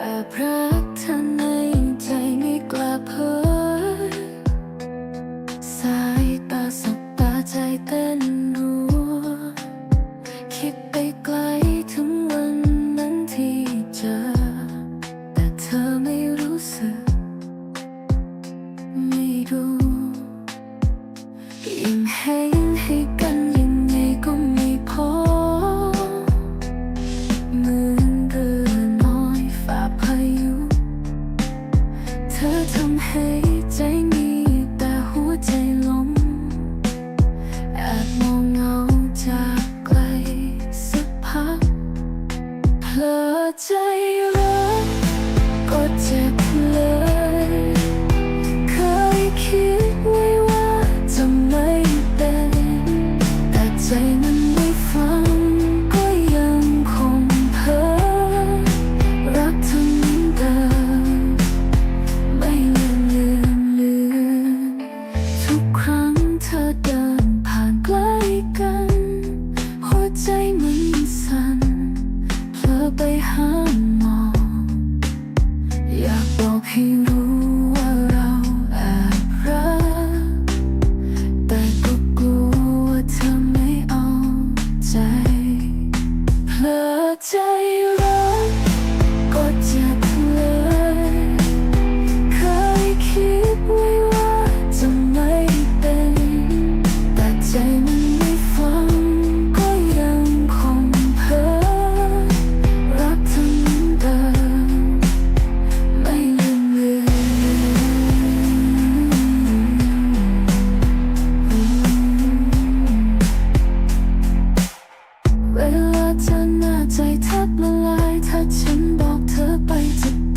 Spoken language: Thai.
แอบรักเธอในใจไม่กล้าเผยสายตาสบตาใจเต้นรัว คิดไปไกลถึงวันนั้นที่เจอ แต่เธอไม่รู้สึก ไม่รู้ยิ่งให้ให้กัน ให้ใจ Hey, เธอน้าใจแทบละลาย ถ้าฉันบอกเธอไปจะ